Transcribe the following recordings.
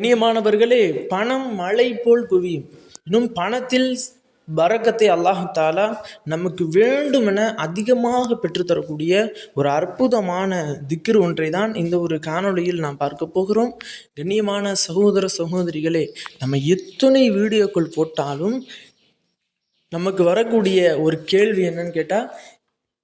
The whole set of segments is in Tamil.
கண்ணியமானவர்களே பணம் மழை போல் குவியும். இன்னும் பணத்தில் பரக்கத்தை அல்லாஹ் தாலா நமக்கு வேண்டுமென அதிகமாக பெற்றுத்தரக்கூடிய ஒரு அற்புதமான திக்ர் ஒன்றை தான் இந்த ஒரு காணொளியில் நாம் பார்க்க போகிறோம். கண்ணியமான சகோதர சகோதரிகளே நம்ம எத்தனை வீடியோக்கள் போட்டாலும் நமக்கு வரக்கூடிய ஒரு கேள்வி என்னன்னு கேட்டால்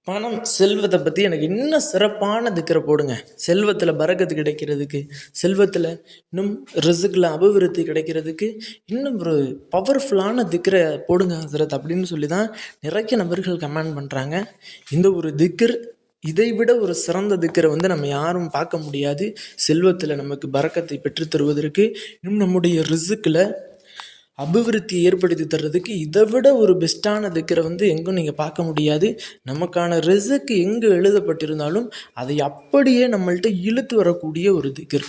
பணம் செல்வத்தை பற்றி எனக்கு இன்னும் சிறப்பான திக்கரை போடுங்க. செல்வத்தில் பறக்கத்து கிடைக்கிறதுக்கு செல்வத்தில் இன்னும் ரிசுக்கில் அபிவிருத்தி கிடைக்கிறதுக்கு இன்னும் ஒரு பவர்ஃபுல்லான திக்கரை போடுங்க ஹசரத் அப்படின்னு சொல்லி தான் நிறைய நபர்கள் கமெண்ட் பண்ணுறாங்க இந்த ஒரு திக்கர் இதை விட ஒரு சிறந்த திக்கரை வந்து நம்ம யாரும் பார்க்க முடியாது. செல்வத்தில் நமக்கு பறக்கத்தை பெற்றுத்தருவதற்கு இன்னும் நம்முடைய ரிசுக்கில் அபிவிருத்தி ஏற்படுத்தி தர்றதுக்கு இதை விட ஒரு பெஸ்ட்டான திக்கரை வந்து எங்கும் நீங்கள் பார்க்க முடியாது. நமக்கான ரிசக்கு எங்கே எழுதப்பட்டிருந்தாலும் அதை அப்படியே நம்மள்ட்ட இழுத்து வரக்கூடிய ஒரு திக்கர்.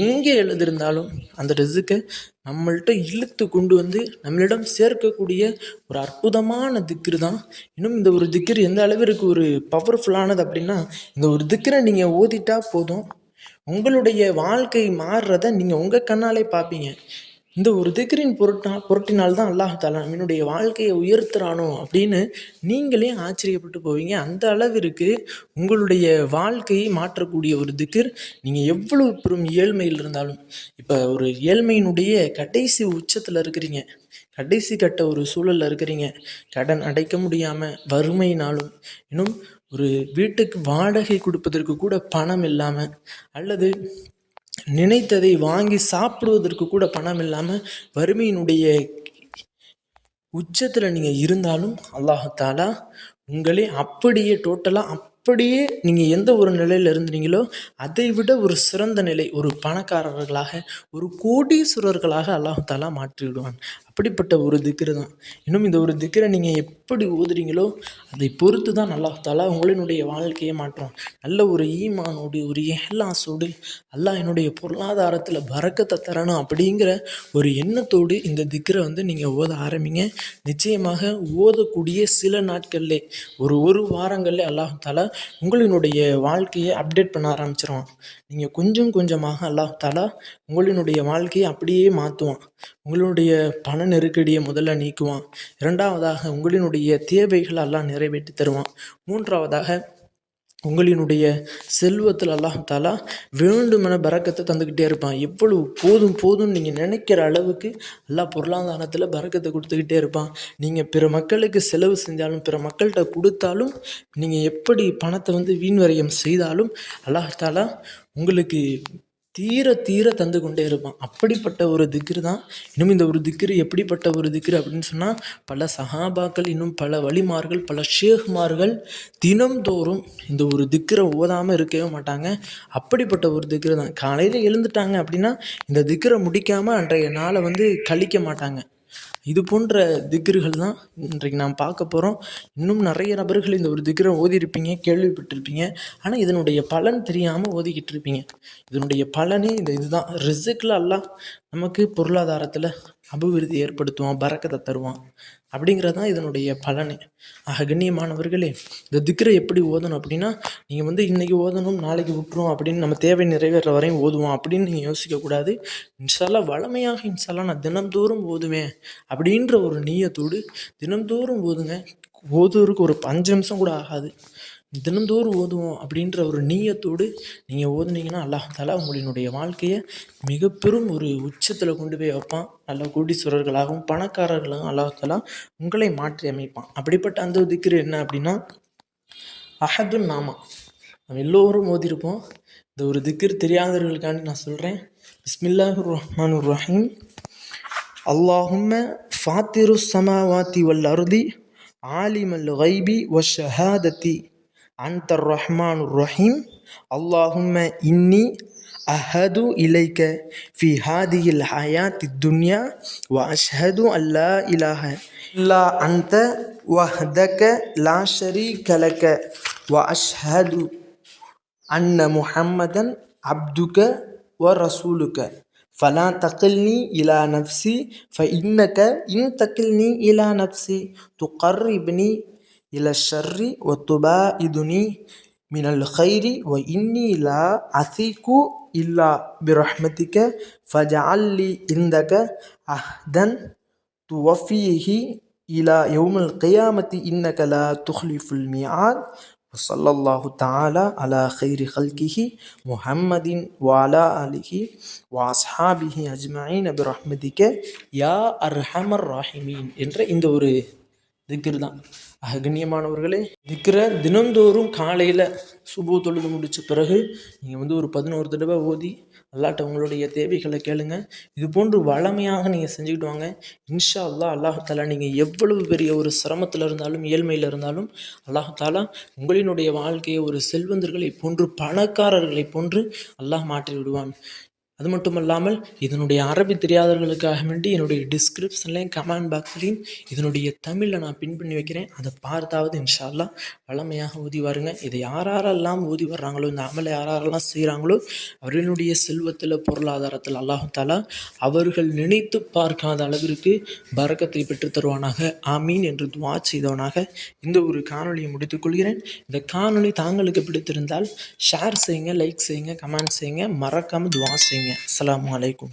எங்கே எழுதியிருந்தாலும் அந்த ரிசுக்கை நம்மள்ட்ட இழுத்து கொண்டு வந்து நம்மளிடம் சேர்க்கக்கூடிய ஒரு அற்புதமான திக்ரு தான். இன்னும் இந்த ஒரு திக்கர் எந்த அளவிற்கு ஒரு பவர்ஃபுல்லானது அப்படின்னா இந்த ஒரு திக்கரை நீங்கள் ஓதிட்டா போதும். உங்களுடைய வாழ்க்கை மாறுறத நீங்கள் உங்கள் கண்ணாலே பார்ப்பீங்க. இந்த ஒரு திக்ரின் பொருட்டா பொருட்டினால் தான் அல்லாஹாலா என்னுடைய வாழ்க்கையை உயர்த்துறானோ அப்படின்னு நீங்களே ஆச்சரியப்பட்டு போவீங்க. அந்த அளவிற்கு உங்களுடைய வாழ்க்கையை மாற்றக்கூடிய ஒரு திக்ர் நீங்கள் எவ்வளவு பெரும் ஏழ்மையில் இருந்தாலும். இப்போ ஒரு ஏழ்மையினுடைய கடைசி உச்சத்தில் இருக்கிறீங்க. கடைசி கட்ட ஒரு சூழலில் இருக்கிறீங்க. கடன் அடைக்க முடியாமல் வறுமையினாலும் இன்னும் ஒரு வீட்டுக்கு வாடகை கொடுப்பதற்கு கூட பணம் இல்லாமல் அல்லது நினைத்ததை வாங்கி சாப்பிடுவதற்கு கூட பணம் இல்லாமல் வறுமையினுடைய உச்சத்தில் நீங்கள் இருந்தாலும் அல்லாஹாலா உங்களே அப்படியே டோட்டலாக அப்படியே நீங்கள் எந்த ஒரு நிலையில் இருந்தீங்களோ அதை விட ஒரு சிறந்த நிலை ஒரு பணக்காரர்களாக ஒரு கோடீஸ்வரர்களாக அல்லாஹாலா மாற்றி விடுவான் அப்படிப்பட்ட ஒரு திக்ரு தான். இன்னும் இந்த ஒரு திக்கரை நீங்கள் எப்படி ஓதுறீங்களோ அதை பொறுத்து தான் அல்லாஹாலா உங்களினுடைய வாழ்க்கையை மாற்றும். நல்ல ஒரு ஈமானோடு ஒரு ஏலாசோடு அல்லாஹ் என்னுடைய பொருளாதாரத்தில் பறக்கத்தை தரணும் அப்படிங்கிற ஒரு எண்ணத்தோடு இந்த திக்கரை வந்து நீங்கள் ஓத ஆரம்பிங்க. நிச்சயமாக ஓதக்கூடிய சில நாட்கள்லே ஒரு ஒரு வாரங்கள்லேயே அல்லாஹ் தாலா உங்களினுடைய வாழ்க்கையை அப்டேட் பண்ண ஆரம்பிச்சிருவான். நீங்கள் கொஞ்சம் கொஞ்சமாக அல்லாஹ் தாலா உங்களினுடைய வாழ்க்கையை அப்படியே மாற்றுவான் உங்களுடைய பண நெருக்கடியை முதல்ல நீக்குவான். இரண்டாவதாக உங்களினுடைய தேவைகளை எல்லாம் நிறைவேற்றி தருவான். மூன்றாவதாக உங்களினுடைய செல்வத்தில் அல்லாஹத்தாலா வேண்டுமென பறக்கத்தை தந்துக்கிட்டே இருப்பான். எவ்வளவு போதும் போதும்னு நீங்கள் நினைக்கிற அளவுக்கு எல்லா பொருளாதாரத்தில் பறக்கத்தை கொடுத்துக்கிட்டே இருப்பான். நீங்கள் பிற மக்களுக்கு செலவு செஞ்சாலும் பிற மக்கள்கிட்ட கொடுத்தாலும் நீங்கள் எப்படி பணத்தை வந்து வீண்வரையம் செய்தாலும் அல்லாஹாலா உங்களுக்கு தீர தீர தந்து கொண்டே இருப்பான். அப்படிப்பட்ட ஒரு திக்ரு தான். இன்னும் இந்த ஒரு திக்ரு எப்படிப்பட்ட ஒரு திக்ரு அப்படின்னு சொன்னால் பல சஹாபாக்கள் இன்னும் பல வழிமார்கள் பல ஷேக்மார்கள் தினம்தோறும் இந்த ஒரு திக்ரை ஓதாமல் இருக்கவே மாட்டாங்க. அப்படிப்பட்ட ஒரு திக்ரு தான். காலையில் எழுந்துட்டாங்க அப்படின்னா இந்த திக்ரை முடிக்காமல் அன்றைய நாளை வந்து கழிக்க மாட்டாங்க. இது போன்ற திக்ருகள் தான் இன்றைக்கு நாம் பார்க்க போகிறோம் இன்னும் நிறைய நபர்கள் இந்த ஒரு திக்ரை ஓதியிருப்பீங்க கேள்விப்பட்டிருப்பீங்க. ஆனால் இதனுடைய பலன் தெரியாமல் ஓதிக்கிட்டு இருப்பீங்க இதனுடைய பலனே இந்த இதுதான். ரிசுக்கில் எல்லாம் நமக்கு பொருளாதாரத்தில் அபிவிருத்தி ஏற்படுத்துவான் பறக்கத்தை தருவான். அப்படிங்கிறது தான் இதனுடைய பலனே. ஆக கண்ணியமானவர்களே இந்த திக்ரை எப்படி ஓதணும் அப்படின்னா நீங்கள் வந்து இன்றைக்கி ஓதணும் நாளைக்கு விட்டுரும் அப்படின்னு நம்ம தேவை நிறைவேற வரையும் ஓதுவோம் அப்படின்னு நீங்கள் யோசிக்கக்கூடாது இன்ஷால்லா வளமையாக இன்ஷால்லா நான் தினந்தோறும் ஓதுவேன் அப்படின்ற ஒரு நீயத்தோடு தினந்தோறும் ஓதுங்க. ஓதுவதற்கு ஒரு அஞ்சு நிமிஷம் கூட ஆகாது. தினந்தோறும் ஓதுவோம் அப்படின்ற ஒரு நீயத்தோடு நீங்கள் ஓதுனீங்கன்னா அல்லாஹ் தாலா உங்களினுடைய வாழ்க்கையை மிக பெரும் ஒரு உச்சத்தில் கொண்டு போய் வைப்பான். நல்ல கோடீஸ்வரர்களாகவும் பணக்காரர்களாகவும் அல்லாஹ் தாலா உங்களை மாற்றி அமைப்பான். அப்படிப்பட்ட அந்த திக்ரு என்ன அப்படின்னா அஹதுன் நாமா. நம்ம எல்லோரும் ஓதிருப்போம். இந்த ஒரு திக்ர் தெரியாதவர்களுக்காண்டி நான் சொல்கிறேன் பிஸ்மில்லாஹு ரஹ்மான் ரஹீம். அல்லாஹும்ம ஃபாத்திரு சமாவாத்தி வல் அருதி ஆலிமல் கைபி வ ஷஹாதத்தி. أنت الرحمن الرحيم. اللهم إني أهد إليك في هذه الحياة الدنيا وأشهد أن لا إله إلا أنت وحدك لا شريك لك وأشهد أن محمدا عبدك ورسولك. فلا تقلني إلى نفسي فإنك إن تقلني إلى نفسي تقربني إلى الشر وتباعدني மினல் ஹைரி வ இன்னி லா அசிகு இல்லா பிரஹ்மதிக ஃபஜஅல்லி இந்தக அஹ்தன் துவஃபீஹி இலா யௌமல் கியாமத்தி இன்னக லா துஹ்லிஃபுல் மிஆத் وصلى الله تعالى على خير خلقه محمد وعلى آله وأصحابه أجمعين برحمتك யா அர்ஹமர் ராஹிமீன் என்ற இந்த ஒரு திக்ரு தான். அகண்ணியமானவர்களே திக்ரை தினந்தோறும் காலையில் சுபு தொழுது முடித்த பிறகு நீங்கள் வந்து ஒரு பதினோரு தடவை ஓதி அல்லாட்ட உங்களுடைய தேவைகளை கேளுங்க. இது போன்று வளமையாக நீங்கள் செஞ்சுக்கிட்டு வாங்க. இன்ஷா அல்லாஹ் அல்லாஹாலா நீங்கள் எவ்வளவு பெரிய ஒரு சிரமத்தில் இருந்தாலும் ஏழ்மையில் இருந்தாலும் அல்லாஹாலா உங்களினுடைய வாழ்க்கையை ஒரு செல்வந்தர்களை போன்று பணக்காரர்களை போன்று அல்லாஹ் மாற்றி விடுவான் அது மட்டும் இல்லாமல் இதனுடைய அரபி தெரியாதவர்களுக்காக வேண்டி என்னுடைய டிஸ்கிரிப்ஷன்லேயும் கமெண்ட் பாக்ஸ்லேயும் இதனுடைய தமிழில் நான் பின் பண்ணி வைக்கிறேன். அதை பார்த்தாவது இன்ஷா அல்லாஹ் வளமையாக ஊதி வாருங்க. இதை யாரெல்லாம் ஊதி வர்றாங்களோ இந்த அமலை யாரெல்லாம் செய்கிறாங்களோ அவர்களுடைய செல்வத்தில் பொருளாதாரத்தில் அல்லாஹாலா அவர்கள் நினைத்து பார்க்காத அளவிற்கு பரக்கத்தை பெற்றுத் தருவானாக. ஆமீன் என்று துவா செய்தவனாக இந்த ஒரு காணொலியை முடித்துக்கொள்கிறேன் இந்த காணொளி தாங்களுக்கு பிடித்திருந்தால் ஷேர் செய்யுங்க லைக் செய்யுங்க கமெண்ட் செய்யுங்க. மறக்காமல் துவா செய்யுங்க. আসসালামু আলাইকুম।